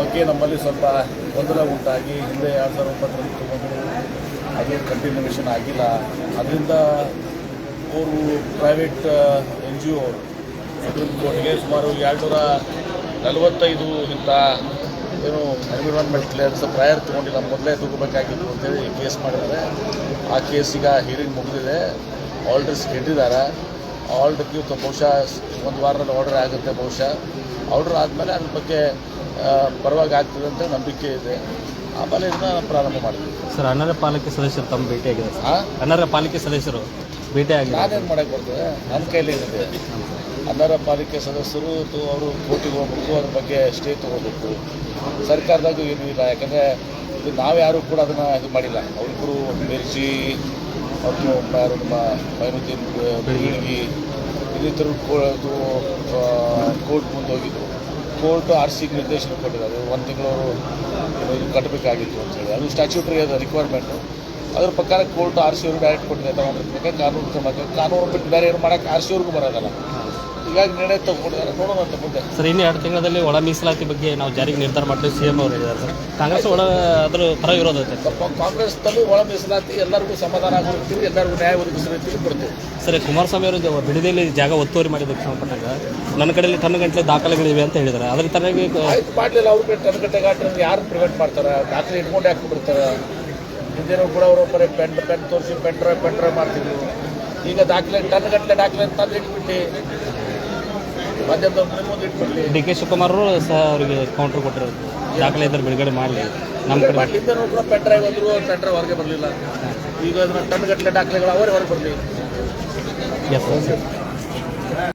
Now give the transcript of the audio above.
ಬಗ್ಗೆ ನಮ್ಮಲ್ಲಿ ಸ್ವಲ್ಪ ಗೊಂದಲ ಉಂಟಾಗಿ ಹಿಂದೆ ಎರಡು ಸಾವಿರದ ಒಂಬತ್ತರಲ್ಲಿ ತಗೊಂಡು ಅದು ಕಂಟಿನ್ಯೂಷನ್ ಆಗಿಲ್ಲ. ಅದರಿಂದ ಅವರು private N G O supreme ಕೋರ್ಟ್ಗೆ ಸುಮಾರು ಎರಡು ನೂರ ನಲವತ್ತೈದು ಇಂಥ ಏನು ಎನ್ವಿರಾನ್ಮೆಂಟ್ ಕ್ಲಿಯರೆನ್ಸ್ ಪ್ರಯರ್ ತೊಗೊಂಡಿಲ್ಲ, ಮೊದಲೇ ತಗೋಬೇಕಾಗಿತ್ತು ಅಂತೇಳಿ ಕೇಸ್ ಮಾಡಿದ್ದಾರೆ. ಆ ಕೇಸಿಗೆ ಈಗ ಹಿಯರಿಂಗ್ ಮುಗಿದಿದೆ. ಆರ್ಡರ್ಸ್ ಕೆಟ್ಟಿದ್ದಾರೆ ಆರ್ಡರ್ ಇವತ್ತು ಬಹುಶಃ ಒಂದು ವಾರದಲ್ಲಿ ಆರ್ಡರ್ ಆಗುತ್ತೆ ಬಹುಶಃ. ಆರ್ಡರ್ ಆದಮೇಲೆ ಅದ್ರ ಬಗ್ಗೆ ಪರವಾಗಿ ಆಗ್ತದೆ ಅಂತ ನಂಬಿಕೆ ಇದೆ. ಆಮೇಲೆ ಇದನ್ನ ಪ್ರಾರಂಭ ಮಾಡಿದ್ವಿ. ಸರ್ ಅನರ್ಹ ಪಾಲಿಕೆ ಸದಸ್ಯರು ತಮ್ಮ ಭೇಟಿಯಾಗಿದೆ. ಸರ್ ಅನರ್ಹ ಪಾಲಿಕೆ ಸದಸ್ಯರು ಭೇಟಿಯಾಗಿದೆ ನಾನೇನು ಮಾಡಕ್ಕೆ ಬರ್ತದೆ ನನ್ನ ಕೈಲಿ ಏನಿದೆ ಅನರ್ಹ ಪಾಲಿಕೆ ಸದಸ್ಯರು ಅವರು ಕೋರ್ಟಿಗೆ ಹೋಗ್ಬೇಕು ಅದ್ರ ಬಗ್ಗೆ ಸ್ಟೇ ತೊಗೋಬೇಕು. ಸರ್ಕಾರದಾಗೂ ಏನೂ ಇಲ್ಲ. ಯಾಕಂದರೆ ಇದು ನಾವು ಯಾರೂ ಕೂಡ ಅದನ್ನು ಇದು ಮಾಡಿಲ್ಲ. ಅವರಿಬ್ಬರು ಮಿರ್ಜಿ ಮತ್ತು ಯಾರು ನಮ್ಮ ಮೈನುದ್ದೀನ್ ಬೆಳಗಿ ಇನ್ನಿತರ ಕೋರ್ಟ್ ಮುಂದೆ ಹೋಗಿದ್ರು. ಕೋರ್ಟ್ ಆರ್ ಸಿ ನಿರ್ದೇಶನ ಕೊಟ್ಟಿದ್ದಾರೆ. ಒಂದು ತಿಂಗಳವರು ಕಟ್ಟಬೇಕಾಗಿತ್ತು ಅಂತೇಳಿ ಅದು ಸ್ಟ್ಯಾಚ್ಯೂಟ್ರಿ ಅದು ರಿಕ್ವೈರ್ಮೆಂಟು ಅದ್ರ ಪ್ರಕಾರ ಕೋರ್ಟ್ ಆರ್ ಸಿ ಅವರು ಡೈರೆಕ್ಟ್ ಕೊಟ್ಟಿದೆ ತಗೊಂಡಿರ್ಬೇಕು ಕಾನೂನು ಕ್ರಮಕ್ಕೆ ಕಾನೂನು ಬಿಟ್ಟು ಬೇರೆ ಏನು ಮಾಡೋಕ್ಕೆ ಆರ್ ಸಿ ಅವ್ರಿಗೂ ಬರೋದಲ್ಲ. ಹೀಗಾಗಿ ನಿರ್ಣಯ ತಗೊಂಡಿದ್ದಾರೆ ನೋಡೋಣ ಅಂತ ಮುಂದೆ. ಸರ್ ಇನ್ನು ಎರಡು ತಿಂಗಳಲ್ಲಿ ಒಳ ಮೀಸಲಾತಿ ಬಗ್ಗೆ ನಾವು ಜಾರಿಗೆ ನಿರ್ಧಾರ ಮಾಡ್ತೀವಿ ಸಿ ಎಂ ಅವರು ಹೇಳಿದ್ದಾರೆ ಸರ್. ಕಾಂಗ್ರೆಸ್ ಒಳ ಅದ್ರ ಪರ ವಿರೋಧ ಐತೆ ತಲು ಒಳ ಮೀಸಲಾತಿ ಎಲ್ಲರಿಗೂ ಸಮಾಧಾನ ಆಗಿರ್ತೀವಿ ಎಲ್ಲರಿಗೂ ನ್ಯಾಯ ಒದಗಿಸೋ ರೀತಿಯಲ್ಲಿ ಕೊಡ್ತೀವಿ. ಸರ್ ಕುಮಾರಸ್ವಾಮಿ ಅವರು ಬಿಡದಿಯಲ್ಲಿ ಜಾಗ ಒತ್ತುವರಿ ಮಾಡಿದ್ದಕ್ಕೆ ಸಂಬಂಧಪಟ್ಟಾಗ ನನ್ನ ಕಡೆಯಲ್ಲಿ ತನ್ನ ಗಂಟೆ ದಾಖಲೆಗಳಿವೆ ಅಂತ ಹೇಳಿದ್ದಾರೆ. ಅದ್ರ ತನಗೆ ಆಯ್ತು ಮಾಡಲಿಲ್ಲ. ಅವ್ರಿಗೆ ಟನ್ ಗಂಟೆ ಗಾಟ್ರೆ. ಯಾರು ಪ್ರಿವೆಂಟ್ ಮಾಡ್ತಾರೆ? ದಾಖಲೆ ಇಟ್ಕೊಂಡು ಯಾಕೆ ಬಿಡ್ತಾರೆ? ಹಿಂದೇನೂ ಕೂಡ ಅವರು ಬರೀ ಪೆನ್ ಪೆನ್ ತೋರಿಸಿ ಪೆನ್ ಡ್ರೈವ್ ಪೆನ್ ಡ್ರೈವ್ ಮಾಡ್ತಿದ್ರು. ಈಗ ದಾಖಲೆ ಟನ್ ಗಂಟೆ ದಾಖಲೆ ತಂದು ಇಟ್ಬಿಟ್ಟು ಡಿ ಕೆ ಶಿವಕುಮಾರ್ ಅವರು ಸಹ ಅವರಿಗೆ ಕೌಂಟರ್ ಕೊಟ್ಟಿರೋದು ದಾಖಲೆ ಇದ್ರೆ ಬಿಡುಗಡೆ ಮಾಡಲಿ. ನಮ್ಮ ಕಡೆ ಹೊರಗೆ ಬರಲಿಲ್ಲ. ಈಗ ಟನ್ ಗಟ್ಟಲೆ ದಾಖಲೆಗಳು ಅವರೇ ಹೊರಗೆ ಬರಲಿ. Yes sir